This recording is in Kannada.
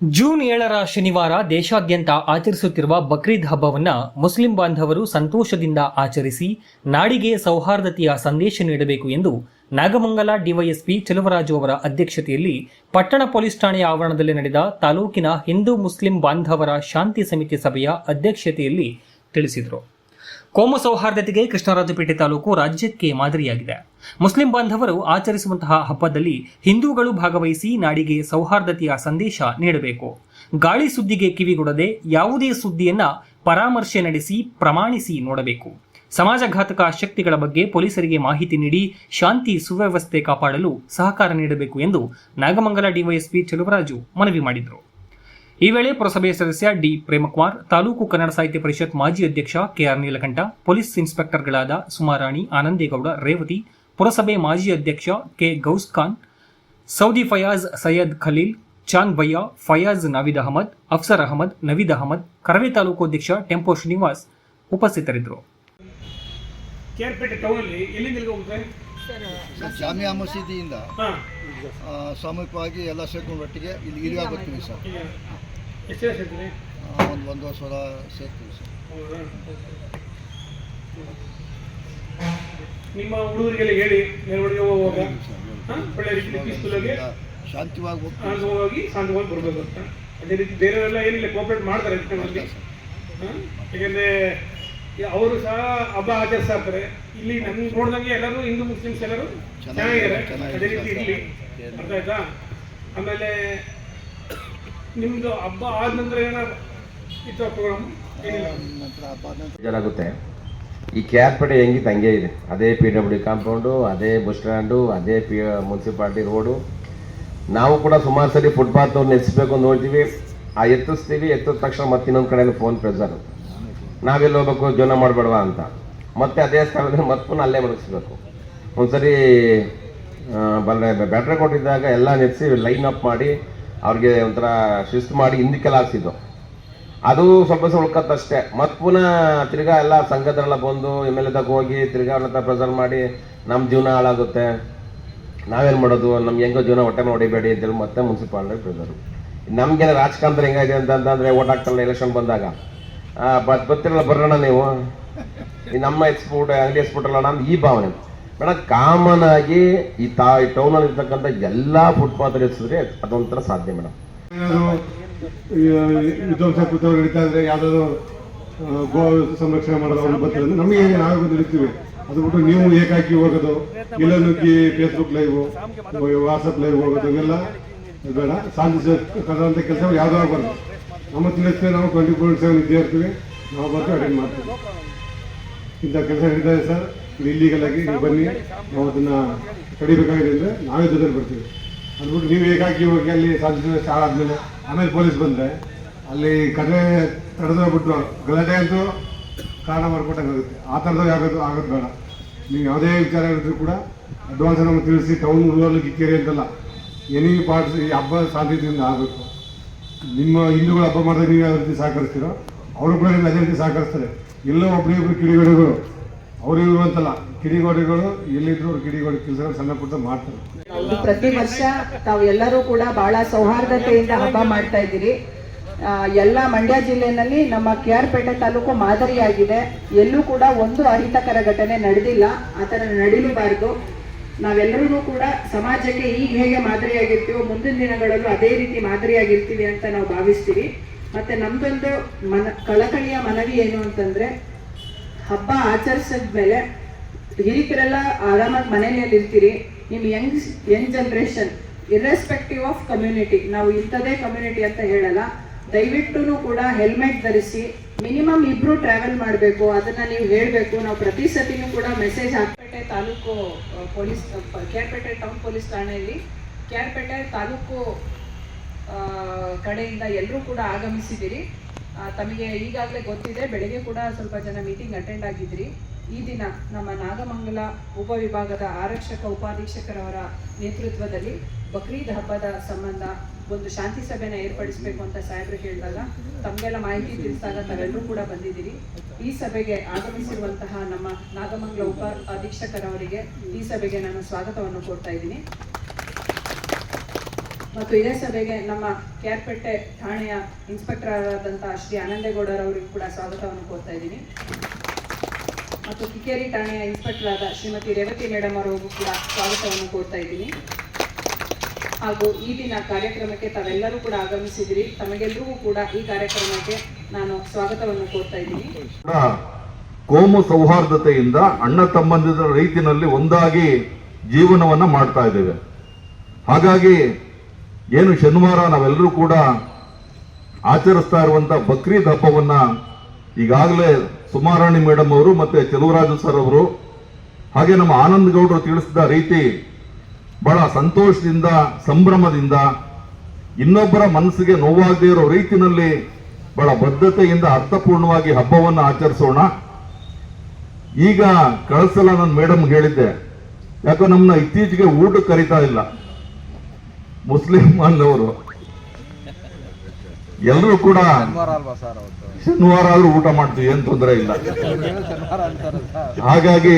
ಜೂನ್ ಏಳರ ಶನಿವಾರ ದೇಶಾದ್ಯಂತ ಆಚರಿಸುತ್ತಿರುವ ಬಕ್ರೀದ್ ಹಬ್ಬವನ್ನು ಮುಸ್ಲಿಂ ಬಾಂಧವರು ಸಂತೋಷದಿಂದ ಆಚರಿಸಿ ನಾಡಿಗೆ ಸೌಹಾರ್ದತೆಯ ಸಂದೇಶ ನೀಡಬೇಕು ಎಂದು ನಾಗಮಂಗಲ ಡಿವೈಎಸ್ಪಿ ಚೆಲುವರಾಜು ಅವರ ಅಧ್ಯಕ್ಷತೆಯಲ್ಲಿ ಪಟ್ಟಣ ಪೊಲೀಸ್ ಠಾಣೆಯ ಆವರಣದಲ್ಲಿ ನಡೆದ ತಾಲೂಕಿನ ಹಿಂದೂ ಮುಸ್ಲಿಂ ಬಾಂಧವರ ಶಾಂತಿ ಸಮಿತಿ ಸಭೆಯ ಅಧ್ಯಕ್ಷತೆಯಲ್ಲಿ ತಿಳಿಸಿದರು. ಕೋಮು ಸೌಹಾರ್ದತೆಗೆ ಕೃಷ್ಣರಾಜಪೇಟೆ ತಾಲೂಕು ರಾಜ್ಯಕ್ಕೆ ಮಾದರಿಯಾಗಿದೆ. ಮುಸ್ಲಿಂ ಬಾಂಧವರು ಆಚರಿಸುವಂತಹ ಹಬ್ಬದಲ್ಲಿ ಹಿಂದೂಗಳು ಭಾಗವಹಿಸಿ ನಾಡಿಗೆ ಸೌಹಾರ್ದತೆಯ ಸಂದೇಶ ನೀಡಬೇಕು. ಗಾಳಿ ಸುದ್ದಿಗೆ ಕಿವಿಗೊಡದೆ ಯಾವುದೇ ಸುದ್ದಿಯನ್ನ ಪರಾಮರ್ಶೆ ನಡೆಸಿ ಪ್ರಮಾಣಿಸಿ ನೋಡಬೇಕು. ಸಮಾಜಘಾತಕ ಶಕ್ತಿಗಳ ಬಗ್ಗೆ ಪೊಲೀಸರಿಗೆ ಮಾಹಿತಿ ನೀಡಿ ಶಾಂತಿ ಸುವ್ಯವಸ್ಥೆ ಕಾಪಾಡಲು ಸಹಕಾರ ನೀಡಬೇಕು ಎಂದು ನಾಗಮಂಗಲ ಡಿವೈಎಸ್ಪಿ ಚೆಲುವರಾಜು ಮನವಿ ಮಾಡಿದರು. ಈ ವೇಳೆ ಪುರಸಭೆಯ ಸದಸ್ಯ ಡಿ ಪ್ರೇಮಕುಮಾರ್ ತಾಲೂಕು ಕನ್ನಡ ಸಾಹಿತ್ಯ ಪರಿಷತ್ ಮಾಜಿ ಅಧ್ಯಕ್ಷ ಕೆಆರ್ ನೀಲಕಂಠ ಪೊಲೀಸ್ ಇನ್ಸ್ಪೆಕ್ಟರ್ಗಳಾದ ಸುಮಾರಾಣಿ ಆನಂದೇಗೌಡ ರೇವತಿ ಪುರಸಭೆ ಮಾಜಿ ಅಧ್ಯಕ್ಷ ಕೆ ಗೌಸ್ ಖಾನ್ ಸೌದಿ ಫಯಾಜ್ ಸೈಯದ್ ಖಲೀಲ್ ಚಾಂದ್ ಭಯ್ಯ ಫಯಾಜ್ ನಾವಿದ್ ಅಹಮದ್ ಅಫ್ಸರ್ ಅಹಮದ್ ನವೀದ್ ಅಹಮದ್ ಕರವೇ ತಾಲೂಕು ಅಧ್ಯಕ್ಷ ಟೆಂಪೋ ಶ್ರೀನಿವಾಸ್ ಉಪಸ್ಥಿತರಿದ್ದರು. ಕೇರ್ಪೇಟೆ ಟೌನಲ್ಲಿ ಎಲ್ಲಿಂದ ಎಲ್ಲಿಗೆ ಹೋಗುತ್ತೆ ಸರ್ ಜಾಮಿಯಾ ಮಸೀದಿಯಿಂದ ಹಾಂ. ಆ, ಸಾಮೂಹಿಕವಾಗಿ ಎಲ್ಲ ಸೇರ್ಕೊಂಡು ಒಟ್ಟಿಗೆ ಇಲ್ಲಿ ಇಲ್ಲಿಗೆ ಬರ್ತೀವಿ ಸರ್. ಎಷ್ಟು ಒಂದು ಒಂದು ವರ್ಷ ಸೇರ್ತೀವಿ ಸರ್. ಹೌದಾ? ನಿಮ್ಮ ಹುಡುಗರಿಗೆಲ್ಲ ಹೇಳಿ ಮೆರವಣಿಗೆ ಹೋಗುವಾಗ? ಹಾಂ? ಒಳ್ಳೆ ರೀತಿ ಶಾಂತಿವಾಗಿ ಹೋಗ್ತೀವಿ ಹೋಗಿ ಶಾಂತವಾಗಿ ಬರಬೇಕು ಅಂತ. ಅದೇ ರೀತಿ ಬೇರೆಯವರೆಲ್ಲ ಏನಿಲ್ಲ ಕೋಪರೇಟ್ ಮಾಡ್ತಾರೆ ಯಾಕೆಂದರೆ ಅವರು ಸಹ ಹಬ್ಬ ಆಚರಿಸ್ತಾ ಇರ್ತಾರೆ ಇಲ್ಲಿ ನಮ್ಗೆ ನೋಡಿದಂಗೆ ಎಲ್ಲರೂ ಹಿಂದೂ ಮುಸ್ಲಿಮ್ಸ್ ಎಲ್ಲರೂ ಚೆನ್ನಾಗಿದ್ದಾರೆ ಚೆನ್ನಾಗಿದೆ, ಅದೇ ರೀತಿ ಇರಲಿ. ಅರ್ಥ ಆಯ್ತಾ? ಆಮೇಲೆ ನಿಮ್ಮದು ಹಬ್ಬ ಆದ ನಂತರ ಈ ಕೆ ಆರ್ ಪೇಟೆ ಹೆಂಗಿತ್ತು ಹಂಗೆ ಇದೆ. ಅದೇ ಪಿ ಡಬ್ಲ್ಯೂ ಕಾಂಪೌಂಡು ಅದೇ ಬಸ್ ಸ್ಟ್ಯಾಂಡು ಅದೇ ಪಿ ಮುನ್ಸಿಪಾಲ್ಟಿ ರೋಡು ನಾವು ಕೂಡ ಸುಮಾರು ಸರಿ ಫುಟ್ಪಾತ್ ನೆಲೆಸಬೇಕು ಅಂತ ನೋಡ್ತೀವಿ. ಆ ಎತ್ತಿಸ್ತೀವಿ, ಎತ್ತಿದ ತಕ್ಷಣ ಮತ್ತೆ ಇನ್ನೊಂದು ಕಡೆ ಫೋನ್ ಪ್ರೆಸರ್ ನಾವೆಲ್ಲಿ ಹೋಗ್ಬೇಕು? ಜೀವನ ಮಾಡಬೇಡವಾ ಅಂತ. ಮತ್ತೆ ಅದೇ ಸ್ಥಳದಲ್ಲಿ ಮತ್ತೆ ಅಲ್ಲೇ ಮಡಗಿಸ್ಬೇಕು ಒಂದ್ಸರಿ ಬಲ್ಲ ಬ್ಯಾಟ್ರಿ ಕೊಟ್ಟಿದ್ದಾಗ ಎಲ್ಲ ನಿಲ್ಲಿಸಿ ಲೈನ್ ಅಪ್ ಮಾಡಿ ಅವ್ರಿಗೆ ಒಂಥರ ಶಿಸ್ತು ಮಾಡಿ ಹಿಂದಕ್ಕೆಲ್ಲ ಹಾಕ್ಸಿದ್ದು ಅದು ಸ್ವಲ್ಪ ಉಳ್ಕತ್ತಷ್ಟೇ. ಮತ್ತೆ ಪುನಃ ತಿರ್ಗಾ ಎಲ್ಲ ಸಂಘದರೆಲ್ಲ ಬಂದು ಎಂ ಎಲ್ ಎ ತಗ ಹೋಗಿ ತಿರ್ಗಾ ಅವ್ರನ್ನ ಪ್ರೆಸರ್ ಮಾಡಿ ನಮ್ಮ ಜೀವನ ಹಾಳಾಗುತ್ತೆ. ನಾವೇನು ಮಾಡೋದು? ನಮ್ಗೆ ಹೆಂಗೋ ಜೀವನ ಹೊಟ್ಟೆ ಹೊಡಿಬೇಡಿ ಅಂತೇಳಿ ಮತ್ತೆ ಮುನ್ಸಿಪಾಲ್ಟಿ ಪ್ರೆಸರು ನಮ್ಗೆ ರಾಜಕಾರಣದಲ್ಲಿ ಹೆಂಗಾಗಿದೆ ಅಂತ ಅಂತಂದ್ರೆ ಓಟ್ ಹಾಕ್ತಲ್ಲ ಎಲೆಕ್ಷನ್ ಬಂದಾಗ. ಆ, ಬತ್ ಬರ್ತಿರಲ್ಲ ಬರೋಣ ನೀವು? ನಮ್ಮ ಎಕ್ಸ್ಪೋರ್ಟ್ ಅಂಗಡಿ ಎಕ್ಸ್ಪೋರ್ಟ್ ಅಲ್ಲ ನಮ್ಮ ಈ ಭಾವನೆ. ಮೇಡಮ್ ಕಾಮನ್ ಆಗಿ ಈ ತಾ, ಈ ಟೌನಲ್ಲಿ ಇರ್ತಕ್ಕಂಥ ಎಲ್ಲ ಫುಟ್ಪಾತ್ ಎಸಿದ್ರೆ ಅದೊಂಥರ ಸಾಧ್ಯ ಮೇಡಮ್ ವಿಧ್ವಂಸ ಕೃತ್ಯ ನಡೀತಾ ಇದ್ರೆ ಯಾವ್ದಾದ್ರು ಗೋ ಸಂರಕ್ಷಣೆ ಮಾಡೋದು ಬರ್ತಾರೆ ನಮಗೆ ನಾವು ನಡೀತೀವಿ ಅದು ಬಿಟ್ಟು ನೀವು ಏಕಾಕಿ ಹೋಗೋದು ಇಲ್ಲ ನುಗ್ಗಿ ಫೇಸ್ಬುಕ್ ಲೈವ್ ವಾಟ್ಸಪ್ ಲೈವ್ ಹೋಗೋದು, ಇವೆಲ್ಲ ಬೇಡ. ಶಾಂತಿ ಕದಂತ ಕೆಲಸ ಯಾವ್ದು ಆಗಬಾರ್ದು. ನಮ್ಮ ತಿಳಿಸ್ತೇವೆ, ನಾವು ಟ್ವೆಂಟಿ ಫೋರ್ ಸೆವೆನ್ ಇದ್ದೇ ಇರ್ತೀವಿ. ನಾವು ಬರ್ತೀವಿ ಅಟೆಂಡ್ ಮಾಡ್ತೀವಿ. ಇಂಥ ಕೆಲಸ ನಡೀತಾ ಸರ್. ಇಲ್ಲಿಗಲ್ ಆಗಿ ನೀವು ಬನ್ನಿ, ನಾವು ಅದನ್ನ ತಡಿಬೇಕಾಗಿದೆ ಅಂದರೆ ನಾವೇ ಜೊತೆಲಿ ಬರ್ತೀವಿ. ಅದ್ಬಿಟ್ಟು ನೀವು ಏಕಾಗಿ ಹೋಗಿ ಅಲ್ಲಿ ಸಾಧ್ಯ ಆದ್ಮೇಲೆ, ಆಮೇಲೆ ಪೊಲೀಸ್ ಬಂದರೆ, ಅಲ್ಲಿ ಕಡೆ ತಡೆದೋಗ್ಬಿಟ್ಟು ಗಲಾಟೆ ಅಂತೂ ಕಾರಣ ಮಾಡ್ಕೊಟ್ಟಂಗಾಗುತ್ತೆ ಆ ಥರದಾಗ ಆಗೋದು ಆಗೋದು ಬೇಡ. ನೀವು ಯಾವುದೇ ವಿಚಾರ ಹೇಳಿದ್ರು ಕೂಡ ಅಡ್ವಾನ್ಸ್ ನಮಗೆ ತಿಳಿಸಿ ಟೌನ್ ರೂರಲ್ ಕಿಕ್ಕೇರಿ ಅಂತಲ್ಲ ಎನಿ ಪಾರ್ಟ್ಸ್ ಈ ಹಬ್ಬ ಸಾಧ್ಯತೆಯಿಂದ ಆಗಬೇಕು. ನಿಮ್ಮ ಹಿಂದೂಗಳು ಹಬ್ಬ ಮಾಡಿದಾಗ ನೀವು ಯಾವ ರೀತಿ ಸಹಕರಿಸ್ತೀರೋ, ಅವರು ಕೂಡ ನೀವು ಅದೇ ರೀತಿ ಸಹಕರಿಸ್ತಾರೆ. ಎಲ್ಲೋ ಒಬ್ಬರಿಗೊಬ್ಬರು ಕಿಡಿಗೋಡಿಗಳು ಅವರು ಅಂತಲ್ಲ ಕಿಡಿಗೋಡಿಗಳು, ಎಲ್ಲಿದ್ರು ಕಿಡಿಗೋಡಿ ಕೆಲಸಗಳು ಸಣ್ಣ ಪುಟ್ಟ ಮಾಡ್ತಾರೆ. ಪ್ರತಿ ವರ್ಷ ತಾವು ಎಲ್ಲರೂ ಕೂಡ ಬಹಳ ಸೌಹಾರ್ದತೆಯಿಂದ ಹಬ್ಬ ಮಾಡ್ತಾ ಇದ್ದೀರಿ. ಎಲ್ಲ ಮಂಡ್ಯ ಜಿಲ್ಲೆನಲ್ಲಿ ನಮ್ಮ ಕೆ ಆರ್ ಪೇಟೆ ತಾಲೂಕು ಮಾದರಿಯಾಗಿದೆ. ಎಲ್ಲೂ ಕೂಡ ಒಂದು ಅಹಿತಕರ ಘಟನೆ ನಡೆದಿಲ್ಲ. ಆ ಥರ ನಡೀಲಬಾರ್ದು. ನಾವೆಲ್ಲರೂ ಕೂಡ ಸಮಾಜಕ್ಕೆ ಈಗ ಹೇಗೆ ಮಾದರಿಯಾಗಿರ್ತೀವೋ ಮುಂದಿನ ದಿನಗಳಲ್ಲೂ ಅದೇ ರೀತಿ ಮಾದರಿಯಾಗಿರ್ತೀವಿ ಅಂತ ನಾವು ಭಾವಿಸ್ತೀವಿ. ಮತ್ತೆ ನಮ್ದೊಂದು ಮನ, ಕಳಕಳಿಯ ಮನವಿ ಏನು ಅಂತಂದ್ರೆ ಹಬ್ಬ ಆಚರಿಸಿದ್ಮೇಲೆ ಹಿರಿಕರೆಲ್ಲ ಆರಾಮಾಗಿ ಮನೆಯಲ್ಲಿ ಇರ್ತೀರಿ. ನಿಮ್ಮ young young generation irrespective of community ನಾವು ಇಂಥದೇ ಕಮ್ಯುನಿಟಿ ಅಂತ ಹೇಳಲ್ಲ. ದಯವಿಟ್ಟು ಕೂಡ ಹೆಲ್ಮೆಟ್ ಧರಿಸಿ ಮಿನಿಮಮ್ ಇಬ್ರು ಟ್ರಾವೆಲ್ ಮಾಡಬೇಕು, ಅದನ್ನ ನೀವು ಹೇಳಬೇಕು. ನಾವು ಪ್ರತಿ ಸತಿನೂ ಕೂಡ message ಹಾಕಪೇಟೆ taluk police Kerpete town police ಠಾಣೆಯಲ್ಲಿ, ಕೇರ್ಪೇಟೆ ತಾಲೂಕು ಕಡೆಯಿಂದ ಎಲ್ಲರೂ ಕೂಡ ಆಗಮಿಸಿದ್ದೀರಿ ತಮಗೆ ಈಗಾಗಲೇ ಗೊತ್ತಿದೆ, ಬೆಳಿಗ್ಗೆ ಕೂಡ ಸ್ವಲ್ಪ ಜನ ಮೀಟಿಂಗ್ ಅಟೆಂಡ್ ಆಗಿದ್ರಿ. ಈ ದಿನ ನಮ್ಮ ನಾಗಮಂಗಲ ಉಪವಿಭಾಗದ ಆರಕ್ಷಕ ಉಪಾಧೀಕ್ಷಕರವರ ನೇತೃತ್ವದಲ್ಲಿ ಬಕ್ರೀದ್ ಹಬ್ಬದ ಸಂಬಂಧ ಒಂದು ಶಾಂತಿ ಸಭೆನ ಏರ್ಪಡಿಸಬೇಕು ಅಂತ ಸಾಹೇಬರು ಹೇಳಿದಾಗ ತಮಗೆಲ್ಲ ಮಾಹಿತಿ ತಿಳಿಸಿದಾಗ ತಾವೆಲ್ಲರೂ ಕೂಡ ಬಂದಿದ್ದೀರಿ. ಈ ಸಭೆಗೆ ಆಗಮಿಸಿರುವಂತಹ ನಮ್ಮ ನಾಗಮಂಗಲ ಉಪ ಅಧೀಕ್ಷಕರವರಿಗೆ ಈ ಸಭೆಗೆ ನಾನು ಸ್ವಾಗತವನ್ನು ಕೊಡ್ತಾ ಇದ್ದೀನಿ. ಮತ್ತು ಇದೇ ಸಭೆಗೆ ನಮ್ಮ ಕ್ಯಾರ್ಪೇಟೆ ಠಾಣೆಯ ಇನ್ಸ್ಪೆಕ್ಟರ್ ಆದಂತಹ ಶ್ರೀ ಆನಂದೇಗೌಡರವರಿಗೂ ಕೂಡ ಸ್ವಾಗತವನ್ನು ಕೋರ್ತಾ ಇದ್ದೀನಿ. ಮತ್ತು ಕಿಕೇರಿ ಠಾಣೆಯ ಇನ್ಸ್ಪೆಕ್ಟರ್ ಆದ ಶ್ರೀಮತಿ ರೇವತಿ ಮೇಡಮ್ ಅವರಿಗೂ ಕೂಡ ಸ್ವಾಗತವನ್ನು ಕೋರ್ತಾ ಇದ್ದೀನಿ. ಹಾಗೂ ಈ ದಿನ ಕಾರ್ಯಕ್ರಮಕ್ಕೆ ತಾವೆಲ್ಲರೂ ಕೂಡ ಆಗಮಿಸಿದಿರಿ. ತಮಗೆಲ್ಲರಿಗೂ ಕೂಡ ಈ ಕಾರ್ಯಕ್ರಮಕ್ಕೆ ನಾನು ಸ್ವಾಗತವನ್ನು ಕೋರ್ತಾ ಇದ್ದೀನಿ. ಕೋಮು ಸೌಹಾರ್ದತೆಯಿಂದ ಅಣ್ಣ ತಮ್ಮಂದಿರ ರೀತಿನಲ್ಲಿ ಒಂದಾಗಿ ಜೀವನವನ್ನ ಮಾಡ್ತಾ ಇದ್ದೇವೆ. ಹಾಗಾಗಿ ಏನು ಶನಿವಾರ ನಾವೆಲ್ಲರೂ ಕೂಡ ಆಚರಿಸ್ತಾ ಇರುವಂಥ ಬಕ್ರೀದ್ ಹಬ್ಬವನ್ನು ಈಗಾಗಲೇ ಸುಮಾರಾಣಿ ಮೇಡಮ್ ಅವರು ಮತ್ತೆ ಚೆಲುವರಾಜು ಸರ್ ಅವರು, ಹಾಗೆ ನಮ್ಮ ಆನಂದ್ ಗೌಡರು ತಿಳಿಸಿದ ರೀತಿ ಬಹಳ ಸಂತೋಷದಿಂದ, ಸಂಭ್ರಮದಿಂದ, ಇನ್ನೊಬ್ಬರ ಮನಸ್ಸಿಗೆ ನೋವಾಗದೇ ಇರೋ ರೀತಿಯಲ್ಲಿ ಬಹಳ ಬದ್ಧತೆಯಿಂದ, ಅರ್ಥಪೂರ್ಣವಾಗಿ ಹಬ್ಬವನ್ನು ಆಚರಿಸೋಣ. ಈಗ ಕಳಿಸಲ್ಲ ನಾನು ಮೇಡಮ್ ಹೇಳಿದ್ದೆ. ಯಾಕೋ ನಮ್ಮನ್ನ ಇತ್ತೀಚೆಗೆ ಊಟ ಕರಿತಾ ಇಲ್ಲ. ಮುಸ್ಲಿಂ ಬಾಂಧವರು ಎಲ್ಲರೂ ಕೂಡ ಶನಿವಾರ ಆದ್ರೂ ಊಟ ಮಾಡ್ತೀವಿ ಏನ್ ತೊಂದರೆ ಇಲ್ಲ. ಹಾಗಾಗಿ